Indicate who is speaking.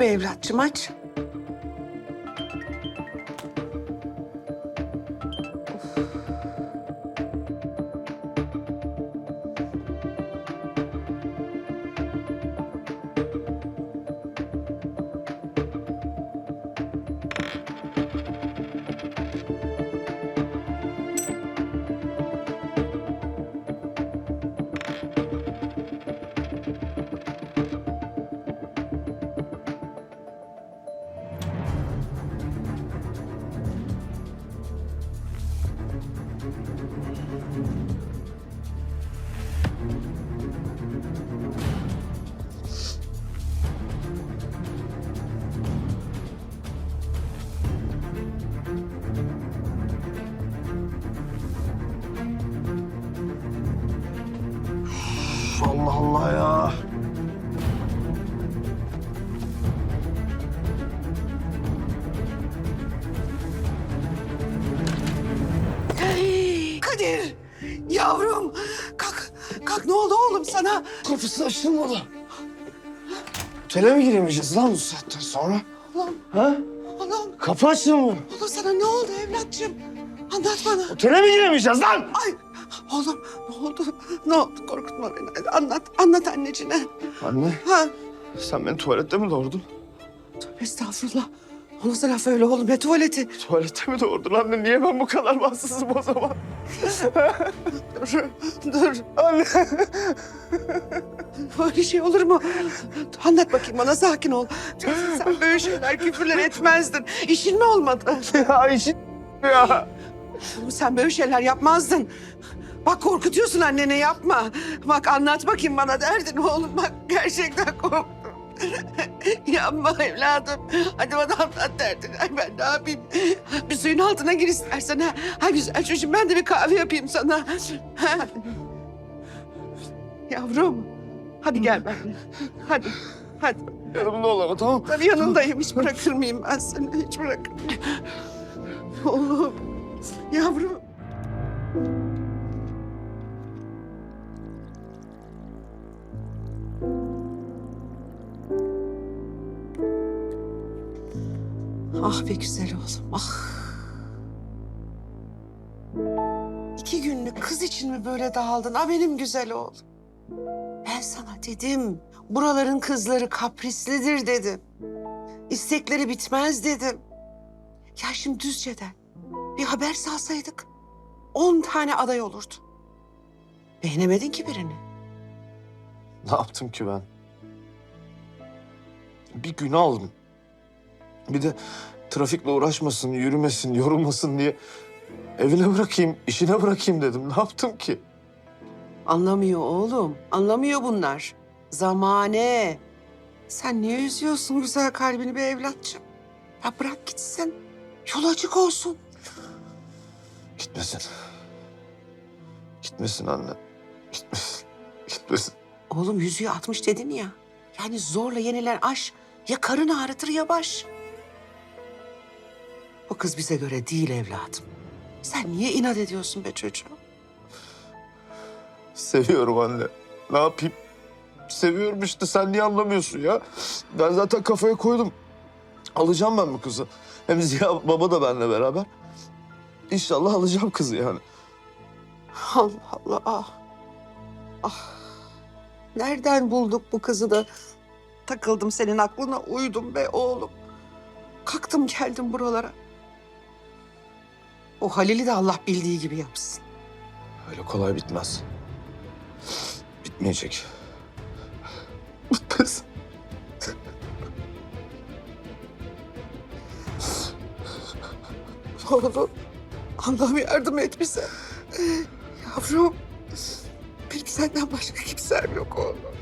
Speaker 1: Be evlatçım aç. Kadir yavrum kalk kalk ne oldu oğlum sana?
Speaker 2: Kapısı açılmadı. Otele mi giremeyeceğiz lan bu saatten sonra?
Speaker 1: Oğlum
Speaker 2: Ha?
Speaker 1: oğlum
Speaker 2: Kapı açılmıyor.
Speaker 1: oğlum sana ne oldu evlatçım? Anlat bana.
Speaker 2: Otele mi giremeyeceğiz lan?
Speaker 1: Ay oğlum ne oldu? Ne oldu korkutma beni. Anlat anlat anneciğine.
Speaker 2: Anne
Speaker 1: Ha
Speaker 2: sen beni tuvalette mi doğurdun?
Speaker 1: tövbe estağfurullah. O nasıl laf öyle oğlum ne tuvaleti?
Speaker 2: Tuvalette mi doğurdun anne? Niye ben bu kadar bahtsızım o zaman?
Speaker 1: Dur dur.
Speaker 2: Anne.
Speaker 1: Böyle şey olur mu? Anlat bakayım bana sakin ol. Sen böyle şeyler küfürler etmezdin. İşin mi olmadı?
Speaker 2: ya işin ya.
Speaker 1: Oğlum sen böyle şeyler yapmazdın. Bak korkutuyorsun annene yapma. Bak anlat bakayım bana derdin oğlum. Bak gerçekten korktum. Yapma evladım. Hadi bana anlat derdin. Ay ben ne yapayım? Bir suyun altına gir istersen. Ha. Güzel çocuğum ben de bir kahve yapayım sana. Ha. Yavrum. Hadi gel benimle. Hadi. Hadi.
Speaker 2: Yanımda ol ama tamam?
Speaker 1: Tabii yanındayım. Hiç bırakır mıyım ben seni? Hiç bırakır mıyım? Oğlum. Yavrum. Ah be güzel oğlum, ah. İki günlük kız için mi böyle dağıldın? Ah benim güzel oğlum. Ben sana dedim, buraların kızları kaprislidir dedim. İstekleri bitmez dedim. Ya şimdi Düzce'den bir haber salsaydık on tane aday olurdu. Beğenemedin ki birini.
Speaker 2: Ne yaptım ki ben? Bir gün aldım. Bir de trafikle uğraşmasın, yürümesin, yorulmasın diye evine bırakayım, işine bırakayım dedim. Ne yaptım ki?
Speaker 1: Anlamıyor oğlum, anlamıyor bunlar. Zamane. Sen niye üzüyorsun güzel kalbini bir evlatçım? Ya bırak gitsin. Yol açık olsun.
Speaker 2: Gitmesin. Gitmesin anne. Gitmesin. Gitmesin.
Speaker 1: Oğlum yüzüğü atmış dedin ya. Yani zorla yenilen aşk ya karın ağrıtır ya baş. O kız bize göre değil evladım. Sen niye inat ediyorsun be çocuğum?
Speaker 2: Seviyorum anne. Ne yapayım? Seviyorum işte. Sen niye anlamıyorsun ya? Ben zaten kafaya koydum. Alacağım ben bu kızı. Hem Ziya baba da benimle beraber. İnşallah alacağım kızı yani.
Speaker 1: Allah Allah ah. Ah. Nereden bulduk bu kızı da takıldım senin aklına uydum be oğlum. Kalktım geldim buralara. O Halil'i de Allah bildiği gibi yapsın.
Speaker 2: Öyle kolay bitmez. Bitmeyecek. Bitmez.
Speaker 1: Oğlum Allah'ım yardım et bize. Yavrum benim senden başka kimsem yok oğlum.